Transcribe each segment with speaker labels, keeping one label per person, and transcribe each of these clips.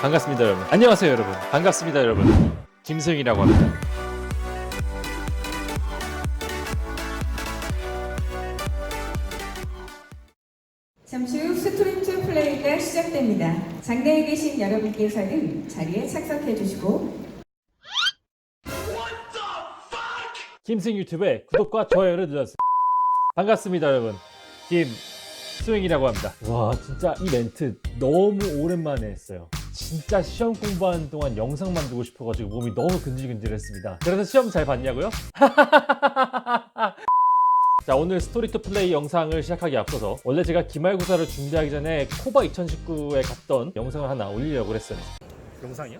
Speaker 1: 반갑습니다 여러분. 안녕하세요 여러분. 반갑습니다 여러분. 김승이라고 합니다.
Speaker 2: 잠시 후 스트림 투 플레이가 시작됩니다. 장내에 계신 여러분께서는 자리에 착석해 주시고
Speaker 1: 김승 유튜브에 구독과 좋아요를 눌러주세요. 반갑습니다 여러분. 김수이라고 합니다. 와 진짜 이 멘트 너무 오랜만에 했어요. 진짜 시험 공부하는 동안 영상 만들고 싶어가지고 몸이 너무 근질근질했습니다. 그래서 시험 잘 봤냐고요? 자 오늘 스토리 투 플레이 영상을 시작하기 앞서서 원래 제가 기말고사를 준비하기 전에 코바 2019에 갔던 영상을 하나 올리려고 했어요. 영상이요?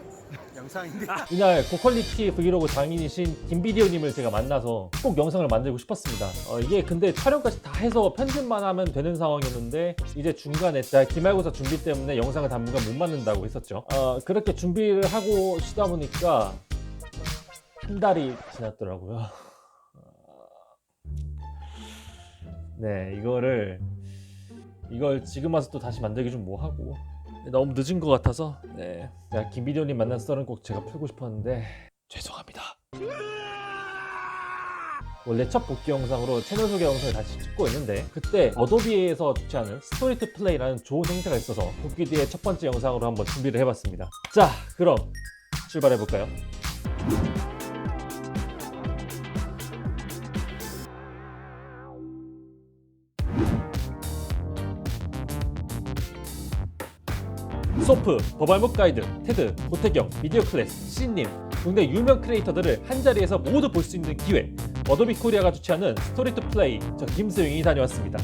Speaker 1: 영상인데 이날 고퀄리티 브이로그 장인이신 김비디오님을 제가 만나서 꼭 영상을 만들고 싶었습니다. 어, 이게 근데 촬영까지 다 해서 편집만 하면 되는 상황이었는데 이제 중간에 기말고사 준비 때문에 영상을 당분간 못 만든다고 했었죠. 어, 그렇게 준비를 하고 쉬다 보니까 한 달이 지났더라고요. 어, 네, 이거를 이걸 지금 와서 또 다시 만들기 좀 뭐하고 너무 늦은 것 같아서 네. 제가 김비디오님 만난 썰은 꼭 제가 풀고 싶었는데 죄송합니다. 원래 첫 복귀 영상으로 채널 소개 영상을 다시 찍고 있는데 그때 어도비에서 좋지 않은 스토리트 플레이라는 좋은 행사가 있어서 복귀 뒤에 첫 번째 영상으로 한번 준비를 해봤습니다. 자 그럼 출발해볼까요? 소프, 버발목 가이드, 테드, 고태경, 미디어 클래스, 신님 국내 유명 크리에이터들을 한자리에서 모두 볼 수 있는 기회 어도비 코리아가 주최하는 스토리 투 플레이 저김수영이 다녀왔습니다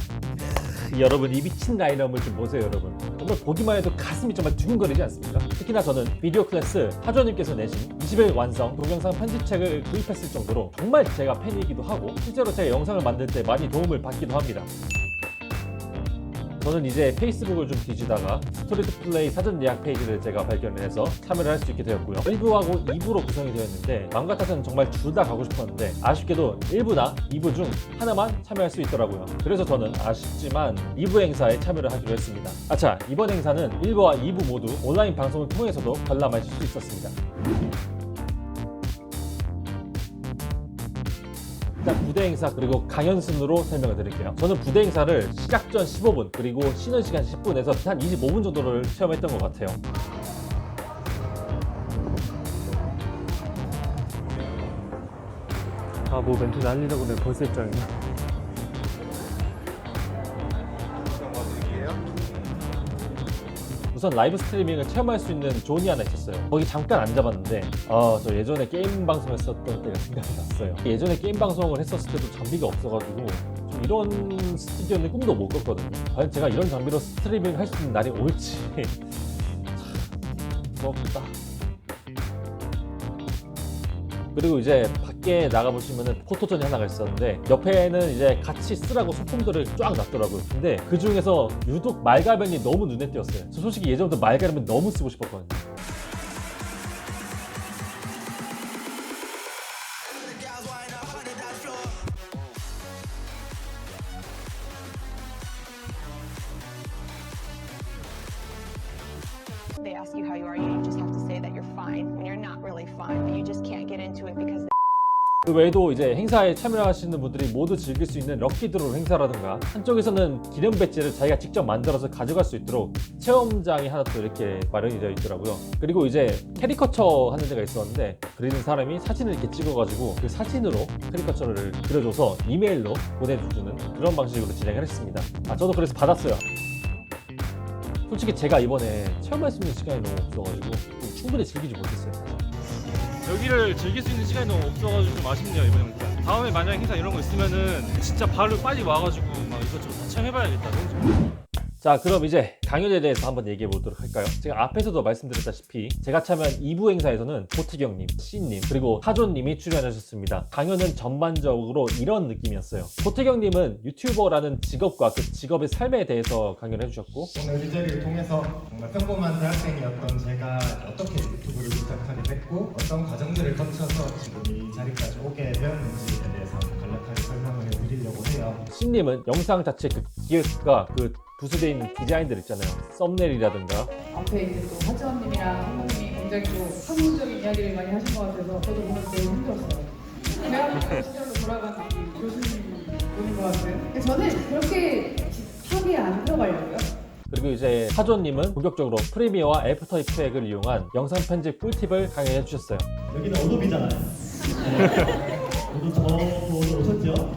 Speaker 1: 여러분 이 미친 라인업을 좀 보세요 여러분 정말 보기만 해도 가슴이 정말 두근거리지 않습니까? 특히나 저는 비디오 클래스 하조님께서 내신 20일 완성 동영상 편집책을 구입했을 정도로 정말 제가 팬이기도 하고 실제로 제가 영상을 만들 때 많이 도움을 받기도 합니다 저는 이제 페이스북을 좀 뒤지다가 스토리트 플레이 사전 예약 페이지를 제가 발견해서 참여를 할 수 있게 되었고요. 1부하고 2부로 구성이 되었는데 맘 같아서는 정말 둘 다 가고 싶었는데 아쉽게도 1부나 2부 중 하나만 참여할 수 있더라고요. 그래서 저는 아쉽지만 2부 행사에 참여를 하기로 했습니다. 아차 이번 행사는 1부와 2부 모두 온라인 방송을 통해서도 관람하실 수 있었습니다. 일단 부대 행사 그리고 강연 순으로 설명을 드릴게요. 저는 부대 행사를 시작 전 15분 그리고 쉬는 시간 10분에서 한 25분 정도를 체험했던 것 같아요. 아뭐 멘트 난리라고 내 벌써 입장이네 우선 라이브 스트리밍을 체험할 수 있는 존이 하나 있었어요. 거기 잠깐 앉아봤는데 어, 저 예전에 게임 방송했었던 때가 생각이 났어요. 예전에 게임 방송을 했었을 때도 장비가 없어가지고 좀 이런 스튜디오는 꿈도 못 꿨거든요. 과연 제가 이런 장비로 스트리밍 할 수 있는 날이 올지 참 부럽다. 그리고 이제 함께 나가보시면은 포토존이 하나가 있었는데 옆에는 이제 같이 쓰라고 소품들을 쫙 놨더라고요. 근데 그 중에서 유독 말가변이 너무 눈에 띄었어요. 저 솔직히 예전부터 말가변 너무 쓰고 싶었거든요. They ask you how you are, you just have to say that you're fine when you're not really fine, but you just can't get into it because 그 외에도 이제 행사에 참여하시는 분들이 모두 즐길 수 있는 럭키드로 행사라든가 한쪽에서는 기념 배지를 자기가 직접 만들어서 가져갈 수 있도록 체험장이 하나 또 이렇게 마련이 되어 있더라고요. 그리고 이제 캐리커처 하는 데가 있었는데 그리는 사람이 사진을 이렇게 찍어가지고 그 사진으로 캐리커처를 그려줘서 이메일로 보내주는 그런 방식으로 진행을 했습니다. 아 저도 그래서 받았어요. 솔직히 제가 이번에 체험할 수 있는 시간이 너무 없어가지고 충분히 즐기지 못했어요. 여기를 즐길 수 있는 시간이 너무 없어가지고 좀 아쉽네요 이번 영상 다음에 만약에 행사 이런 거 있으면은 진짜 발을 빨리 와가지고 막 이것저것 다 체험해봐야겠다 자 그럼 이제 강연에 대해서 한번 얘기해 보도록 할까요? 제가 앞에서도 말씀드렸다시피 제가 참여한 2부 행사에서는 보트경님, 씨님 그리고 하존님이 출연하셨습니다. 강연은 전반적으로 이런 느낌이었어요. 보트경님은 유튜버라는 직업과 그 직업의 삶에 대해서 강연을 해주셨고
Speaker 3: 오늘 이 자리를 통해서 정말 평범한 대학생이었던 제가 어떻게 유튜브를 시작하게 됐고 어떤 과정들을 거쳐서 지금 이 자리까지 오게 되었는지에 대해서 간략하게 설명을 해드리려고 해요.
Speaker 1: 씨님은 영상 자체 그 기획과 그 부수되어 있는 디자인들 있잖아요. 썸네일이라든가
Speaker 4: 앞에 이제 또하지님이랑 한국님이 굉장히 또 학문적인 이야기를 많이 하신 것 같아서 저도 보면 되게 힘들었어요. 대학 그 시절로 돌아가 교수님 보는 것같아 저는 그렇게 딥하게 안 들어가려고요.
Speaker 1: 그리고 이제 사조님은 본격적으로 프리미어와 애프터 이펙을 이용한 영상 편집 꿀팁을 강의해 주셨어요.
Speaker 5: 여기는 어도비잖아요. 네. 모두 저 보러 뭐, 오셨죠?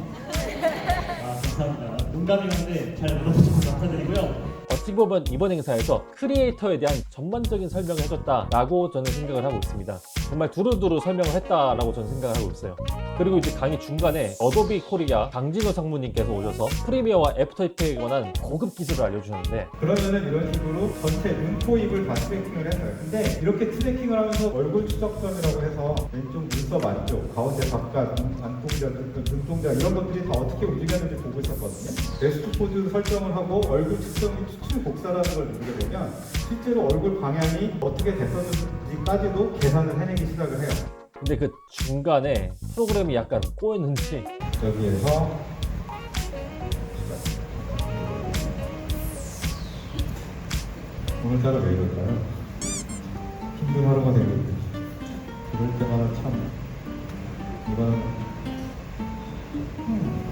Speaker 5: 농담이었는데 잘 물어보셔서 감사드리고요.
Speaker 1: 어떻게 보면 이번 행사에서 크리에이터에 대한 전반적인 설명을 해줬다라고 저는 생각을 하고 있습니다. 정말 두루두루 설명을 했다라고 저는 생각을 하고 있어요. 그리고 이제 강의 중간에 어도비 코리아 강진호 상무님께서 오셔서 프리미어와 애프터 이펙에 관한 고급 기술을 알려주셨는데
Speaker 6: 그러면은 이런 식으로 전체 눈, 코, 입을 다 트래킹을 해서요 근데 이렇게 트래킹을 하면서 얼굴 추적점이라고 해서 왼쪽 눈썹 안쪽, 가운데 바깥, 안동자, 눈동자 이런 것들이 다 어떻게 움직였는지 보고 있었거든요. 레스트 포즈 설정을 하고 얼굴 추적이 추출 큐 복사라는 걸 누르게 되면 실제로 얼굴 방향이 어떻게 됐었는지까지도 계산을 해내기 시작을 해요.
Speaker 1: 근데 그 중간에 프로그램이 약간 꼬였는지
Speaker 7: 여기에서 오늘따라 왜 이럴까요? 힘든 하루가 되는데 그럴 때마다 참이거는 음.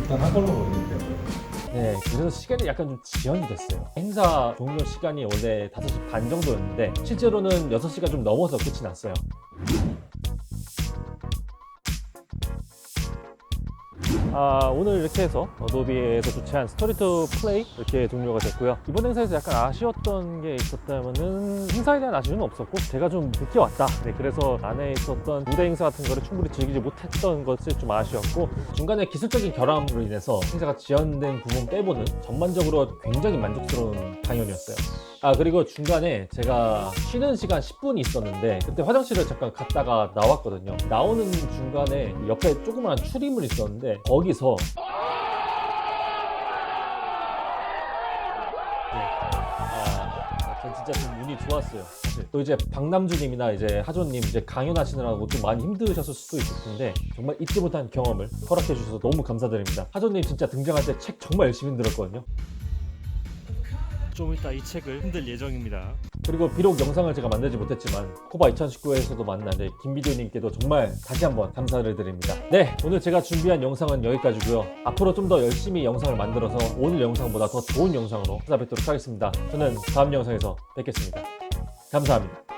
Speaker 7: 일단 한 걸로 보이는데요.
Speaker 1: 네, 그래서 시간이 약간 좀 지연이 됐어요. 행사 종료 시간이 원래 5시 반 정도였는데 실제로는 6시가 좀 넘어서 끝이 났어요. 아, 오늘 이렇게 해서 노비에서 주최한 스토리 트 플레이 이렇게 종료가 됐고요. 이번 행사에서 약간 아쉬웠던 게 있었다면은 행사에 대한 아쉬움은 없었고 제가 좀 늦게 왔다. 네, 그래서 안에 있었던 무대 행사 같은 거를 충분히 즐기지 못했던 것이 좀 아쉬웠고 중간에 기술적인 결함으로 인해서 행사가 지연된 부분 빼보는 전반적으로 굉장히 만족스러운 강연이었어요. 아 그리고 중간에 제가 쉬는 시간 10분이 있었는데 그때 화장실을 잠깐 갔다가 나왔거든요 나오는 중간에 옆에 조그만 출입문이 있었는데 거기서 네. 아, 아, 전 진짜 좀 운이 좋았어요. 사실. 또 이제 박남주님이나 이제 하조님 이제 강연하시느라고 좀 많이 힘드셨을 수도 있을 텐데 정말 잊지 못한 경험을 허락해 주셔서 너무 감사드립니다. 하조님 진짜 등장할 때 책 정말 열심히 들었거든요. 좀 이따 이 책을 흔들 예정입니다. 그리고 비록 영상을 제가 만들지 못했지만 코바 2019에서도 만난 네, 김비디오님께도 정말 다시 한번 감사를 드립니다. 네, 오늘 제가 준비한 영상은 여기까지고요. 앞으로 좀 더 열심히 영상을 만들어서 오늘 영상보다 더 좋은 영상으로 찾아뵙도록 하겠습니다. 저는 다음 영상에서 뵙겠습니다. 감사합니다.